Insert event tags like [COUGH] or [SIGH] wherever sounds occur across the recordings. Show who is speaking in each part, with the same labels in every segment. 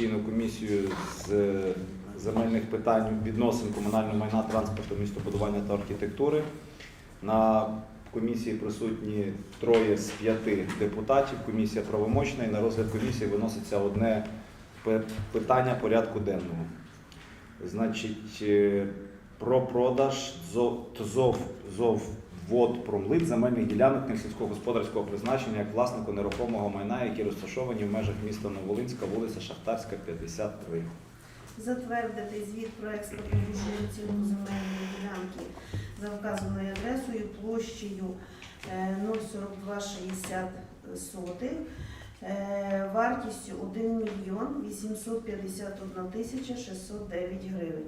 Speaker 1: постійну комісію з земельних питань відносин комунального майна, транспорту, містобудування та архітектури. На комісії присутні троє з п'яти депутатів. Комісія правомочна і на розгляд комісії виноситься одне питання порядку денного. Значить, е, про продаж ЗОВ, ТЗОВ, ЗОВ ВОД Промлит земельних ділянок сільськогосподарського призначення як власнику нерухомого майна, які розташовані в межах міста Новолинська, вулиця Шахтарська, 53.
Speaker 2: Затвердити звіт про експортну ціну земельної ділянки за вказаною адресою площею е, 04260 сотих, е, вартістю 1 мільйон 851 тисяча 609 гривень.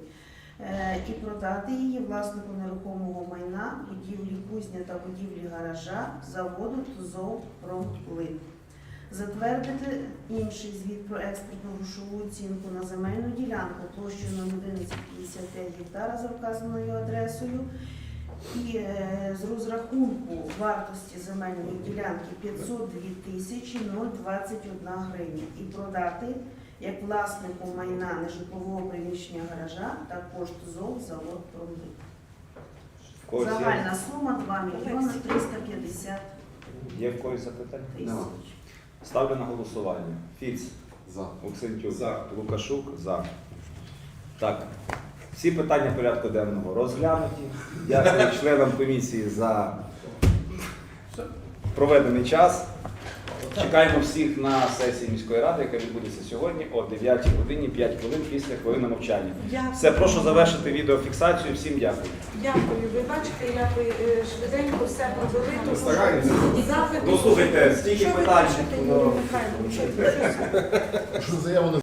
Speaker 2: Е, І продати її власнику нерухомого майна, будівлі кузня та будівлі гаража, заводу ТЗОВ «Промплит». Затвердити інший звіт про експортну грошову оцінку на земельну ділянку площею на 1155 гектара за вказаною адресою. І е, з розрахунку вартості земельної ділянки 502 тисячі 021 гривня. І продати як власнику майна нежитлового приміщення гаража також ТЗОВ завод «Промбит».
Speaker 1: Когось є,
Speaker 2: Загальна сума 2 мільйони 350
Speaker 1: є в когось запитання?
Speaker 2: тисяч.
Speaker 1: Ставлю на голосування. Фіц,
Speaker 3: За.
Speaker 1: Оксентюк, Лукашук, за. Так. Всі питання порядку денного розглянуті. Дякую [LAUGHS] членам комісії за проведений час. Чекаємо всіх на сесії міської ради, яка відбудеться сьогодні о 9 годині 5 хвилин після хвилини мовчання.
Speaker 4: Дякую.
Speaker 1: Все, прошу завершити відеофіксацію. Всім дякую.
Speaker 4: Дякую. Ви бачите, як ви е, швиденько все провели. тому що запити-
Speaker 1: Ну, слухайте, стільки
Speaker 4: Що ви
Speaker 1: питань,
Speaker 4: Юрій Михайлович? Що- [LAUGHS] що-
Speaker 3: Що заяву не